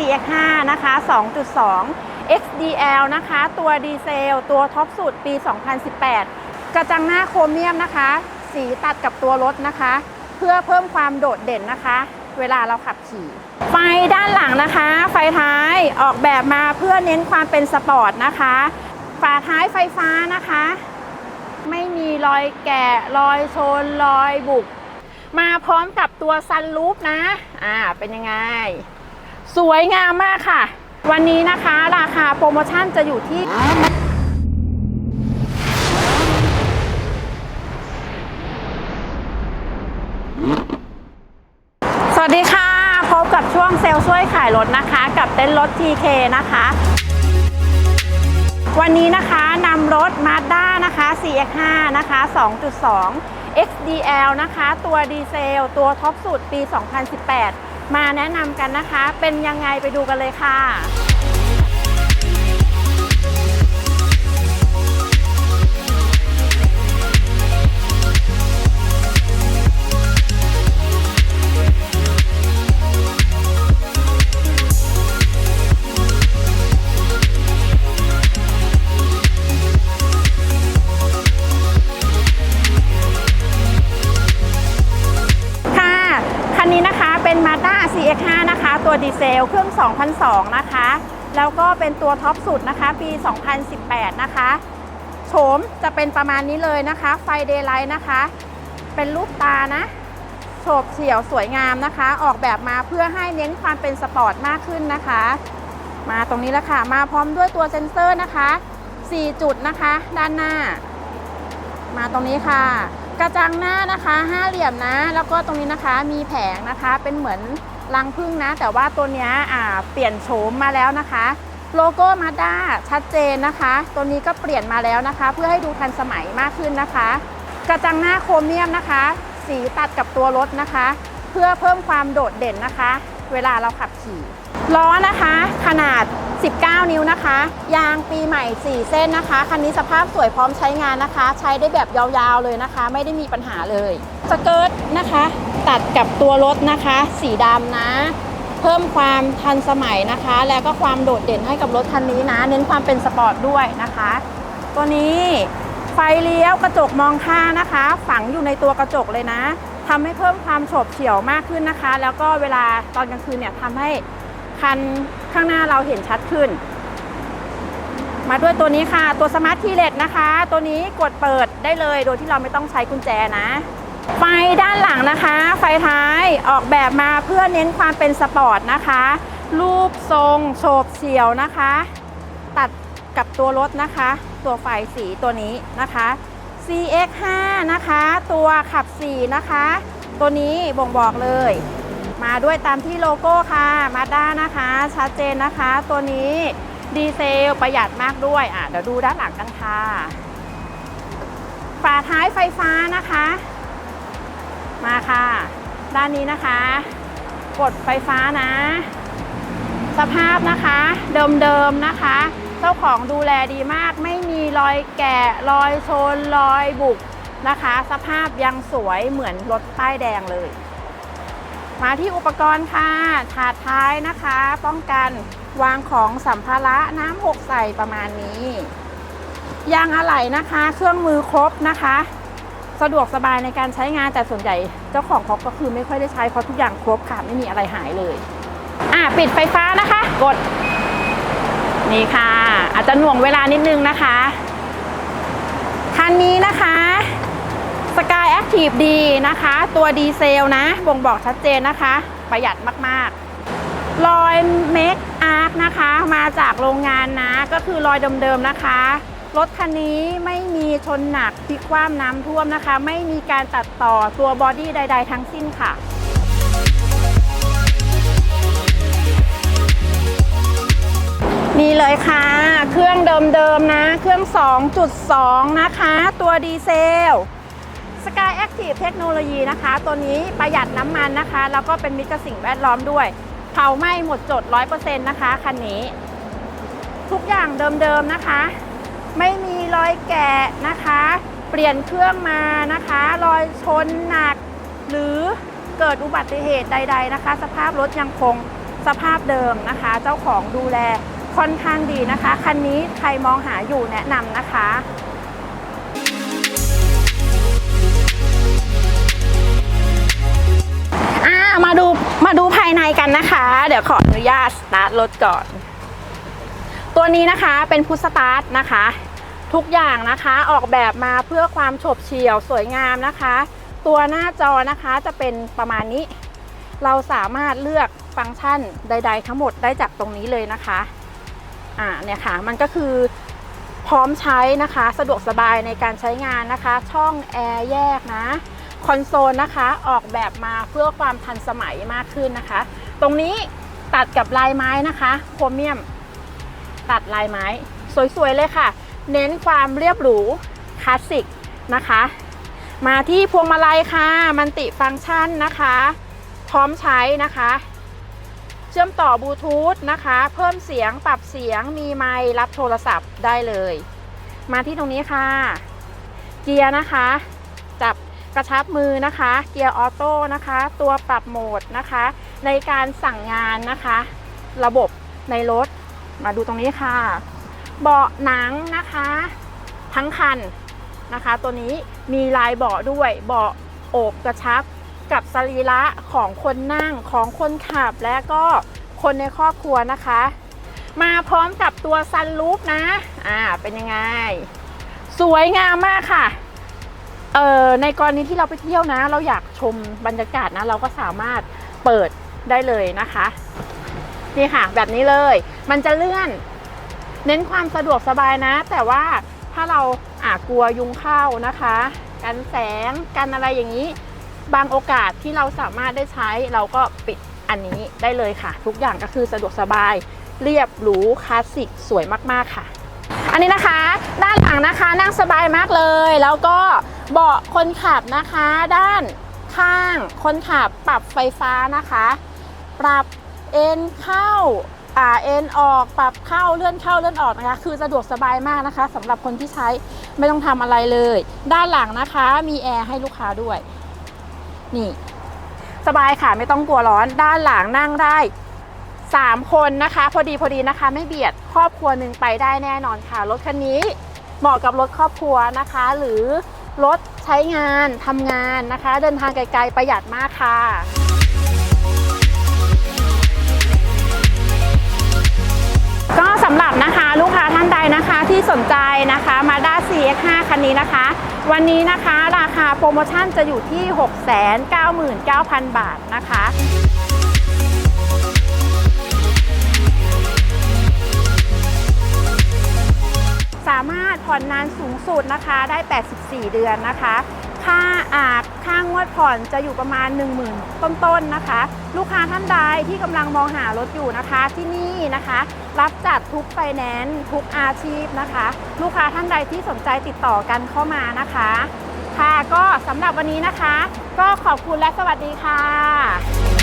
CX5 นะคะ 2.2 XDL นะคะ ตัวดีเซล ตัวท็อปสุดปี 2018 กระจังหน้าโครเมียมนะคะ สีตัดกับตัวรถนะคะ เพื่อเพิ่มความโดดเด่นนะคะ เวลาเราขับขี่ ไฟด้านหลังนะคะ ไฟท้ายออกแบบมาเพื่อเน้นความเป็นสปอร์ตนะคะ ฝาท้ายไฟฟ้านะคะ ไม่มีรอยแกะรอยชนรอยบุกมาพร้อมกับตัวซันรูฟนะ อ่า เป็นยังไง สวยงามมากค่ะ วันนี้นะคะราคาโปรโมชั่นจะอยู่ที่สวัสดีค่ะ พบกับช่วงเซลล์ช่วยขายรถนะคะ กับเต้นรถ TK นะคะ วันนี้นะคะนำรถ Mazda นะคะ CX5 นะคะ 2.2 XDL นะคะ ตัวดีเซล ตัวท็อปสุดปี 2018 มาแนะนำกันนะคะ เป็นยังไงไปดูกันเลยค่ะ นะคะตัวดีเซลเครื่อง 2002 นะคะ แล้วก็เป็นตัวท็อปสุดนะคะ ปี 2018 นะคะ โฉมจะเป็นประมาณนี้เลยนะคะ ไฟเดย์ไลท์นะคะ เป็นรูปตานะโฉบเฉี่ยวสวยงามนะคะ ออกแบบมาเพื่อให้เน้นความเป็นสปอร์ตมากขึ้นนะคะ มาตรงนี้แล้วค่ะ มาพร้อมด้วยตัวเซ็นเซอร์นะคะ 4 จุดนะคะ ด้านหน้า มาตรงนี้ค่ะ กระจังหน้านะคะห้าเหลี่ยมนะ แล้วก็ตรงนี้นะคะมีแผงนะคะ เป็นเหมือน รังพึ่งนะ แต่ว่าตัวนี้อ่าเปลี่ยนโฉมมาแล้วนะคะ โลโก้มาด้าชัดเจนนะคะ ตัวนี้ก็เปลี่ยนมาแล้วนะคะ เพื่อให้ดูทันสมัยมากขึ้นนะคะ กระจังหน้าโครเมียมนะคะ สีตัดกับตัวรถนะคะ เพื่อเพิ่มความโดดเด่นนะคะ เวลาเราขับขี่ ล้อนะคะขนาด 19 นิ้วนะคะ ยางปีใหม่ 4 เส้นนะคะ คันนี้สภาพสวยพร้อมใช้งานนะคะ ใช้ได้แบบยาวๆเลยนะคะ ไม่ได้มีปัญหาเลยสเกิร์ตนะคะ ตัดกับตัวรถนะคะ สีดำนะ เพิ่มความทันสมัยนะคะ แล้วก็ความโดดเด่นให้กับรถคันนี้นะ เน้นความเป็นสปอร์ตด้วยนะคะ ตัวนี้ไฟเลี้ยวกระจกมองข้างนะคะ ฝังอยู่ในตัวกระจกเลยนะทำให้เพิ่มความโฉบเฉี่ยวมากขึ้นนะคะ แล้วก็เวลาตอนกลางคืนเนี่ยทำให้ คันข้างหน้าเราเห็นชัดขึ้น มาด้วยตัวนี้ค่ะ ตัวสมาร์ทคีย์เลสนะคะ ตัวนี้กดเปิดได้เลยโดยที่เราไม่ต้องใช้กุญแจนะ ไฟด้านหลังนะคะ ไฟท้ายออกแบบมาเพื่อเน้นความเป็นสปอร์ตนะคะ รูปทรงโฉบเฉี่ยวนะคะ ตัดกับตัวรถนะคะ ตัวไฟสีตัวนี้นะคะ CX5 นะคะ ตัวขับ4นะคะ ตัวนี้บ่งบอกเลย มาด้วยตามที่โลโก้ค่ะมาด้านะคะ ชัดเจนนะคะ ตัวนี้ดีเซลประหยัดมากด้วยอะเดี๋ยวดูด้านหลังกันค่ะ ฝาท้ายไฟฟ้านะคะ มาค่ะ ด้านนี้นะคะ กดไฟฟ้านะ สภาพนะคะ เดิมๆนะคะ เจ้าของดูแลดีมากไม่มีรอยแกะรอยชนรอยบุกนะคะ สภาพยังสวยเหมือนรถป้ายแดงเลย มาที่อุปกรณ์ค่ะ ถาดท้ายนะคะ ป้องกันวางของสัมภาระน้ำหกใส่ประมาณนี้ ยางอะไหล่นะคะ เครื่องมือครบนะคะ สะดวกสบายในการใช้งานแต่ส่วนใหญ่เจ้าของเขาก็คือไม่ค่อยได้ใช้เพราะทุกอย่างครบค่ะไม่มีอะไรหายเลย อะปิดไฟฟ้านะคะ กด นี่ค่ะ อาจจะหน่วงเวลานิดนึงนะคะ คันนี้นะคะ Sky Active D นะคะ ตัวดีเซลนะบ่งบอกชัดเจนนะคะ ประหยัดมาก ๆ รอยเมคอาร์คนะคะ มาจากโรงงานนะ ก็คือรอยเดิม ๆ นะคะ รถคันนี้ไม่มีชนหนักพิกคว่ำน้ำท่วมนะคะ ไม่มีการตัดต่อตัวบอดี้ใด ๆ ทั้งสิ้นค่ะนี่เลยค่ะ เครื่องเดิมๆนะ เครื่อง 2.2 นะคะ ตัวดีเซล Sky Active Technology นะคะ ตัวนี้ประหยัดน้ำมันนะคะ แล้วก็เป็นมิตรกับสิ่งแวดล้อมด้วยเผาไหม้หมดจด 100%นะคะ คันนี้ ทุกอย่างเดิมๆนะคะ ไม่มีรอยแกะนะคะ เปลี่ยนเครื่องมานะคะ รอยชนหนัก หรือเกิดอุบัติเหตุใด ๆนะคะ สภาพรถยังคงสภาพเดิมนะคะ เจ้าของดูแลค่อนข้างดีนะคะ คันนี้ใครมองหาอยู่แนะนำนะคะ มาดูมาดูภายในกันนะคะ เดี๋ยวขออนุญาตสตาร์ทรถก่อน ตัวนี้นะคะเป็นพุทสตาร์ทนะคะ ทุกอย่างนะคะออกแบบมาเพื่อความฉบเฉี่ยวสวยงามนะคะ ตัวหน้าจอนะคะจะเป็นประมาณนี้ เราสามารถเลือกฟังก์ชันใด ๆ ทั้งหมดได้จากตรงนี้เลยนะคะอ่าเนี่ยค่ะมันก็คือพร้อมใช้นะคะ สะดวกสบายในการใช้งานนะคะ ช่องแอร์แยกนะ คอนโซลนะคะออกแบบมาเพื่อความทันสมัยมากขึ้นนะคะ ตรงนี้ตัดกับลายไม้นะคะโครเมียม ตัดลายไม้ สวยๆเลยค่ะ เน้นความเรียบหรูคลาสสิกนะคะ มาที่พวงมาลัยค่ะ มันติฟังก์ชันนะคะ พร้อมใช้นะคะ เชื่อมต่อบลูทูธนะคะ เพิ่มเสียงปรับเสียงมีไมค์รับโทรศัพท์ได้เลย มาที่ตรงนี้ค่ะ เกียร์นะคะ จับ กระชับมือนะคะ เกียร์ออโต้นะคะ ตัวปรับโหมดนะคะ ในการสั่งงานนะคะ ระบบในรถ มาดูตรงนี้ค่ะ เบาะหนังนะคะ ทั้งคันนะคะ ตัวนี้มีลายเบาะด้วยเบาะโอบกระชับกับสรีระของคนนั่งของคนขับและก็คนในครอบครัวนะคะ มาพร้อมกับตัวซันรูฟนะ อ่า เป็นยังไง สวยงามมากค่ะ เอ่อในกรณีที่เราไปเที่ยวนะ เราอยากชมบรรยากาศนะ เราก็สามารถเปิดได้เลยนะคะนี่ค่ะ แบบนี้เลย มันจะเลื่อน เน้นความสะดวกสบายนะ แต่ว่าถ้าเราอากลัวยุงเข้านะคะ กันแสงกันอะไรอย่างนี้ บางโอกาสที่เราสามารถได้ใช้เราก็ปิดอันนี้ได้เลยค่ะ ทุกอย่างก็คือสะดวกสบาย เรียบหรูคลาสสิกสวยมากๆค่ะ อันนี้นะคะ ด้านหลังนะคะนั่งสบายมากเลย แล้วก็ เบาะคนขับนะคะ ด้านข้างคนขับปรับไฟฟ้านะคะ ปรับเอ็นเข้าอ่าเอ็นออกปรับเข้าเลื่อนเข้าเลื่อนออกนะคะ คือสะดวกสบายมากนะคะสำหรับคนที่ใช้ไม่ต้องทำอะไรเลย ด้านหลังนะคะมีแอร์ให้ลูกค้าด้วย นี่ สบายค่ะไม่ต้องกลัวร้อน ด้านหลังนั่งได้3คนนะคะ พอดีพอดีนะคะ ไม่เบียดครอบครัวหนึ่งไปได้แน่นอนค่ะ รถคันนี้เหมาะกับรถครอบครัวนะคะ หรือ รถใช้งานทำงานนะคะ เดินทางไกลๆประหยัดมากค่ะก็สำหรับนะคะลูกค้าท่านใดนะคะที่สนใจนะคะมาด้า CX5 คันนี้นะคะ วันนี้นะคะราคาโปรโมชั่นจะอยู่ที่ 699,000 บาทนะคะ ผ่อนนานสูงสุดนะคะ ได้ 84 เดือนนะคะ ค่าอาบค่างวดผ่อนจะอยู่ประมาณ 10,000 ต้นๆนะคะ ลูกค้าท่านใดที่กำลังมองหารถอยู่นะคะ ที่นี่นะคะ รับจัดทุกไฟแนนซ์ทุกอาชีพนะคะ ลูกค้าท่านใดที่สนใจติดต่อกันเข้ามานะคะ ค่ะก็สำหรับวันนี้นะคะ ก็ขอบคุณและสวัสดีค่ะ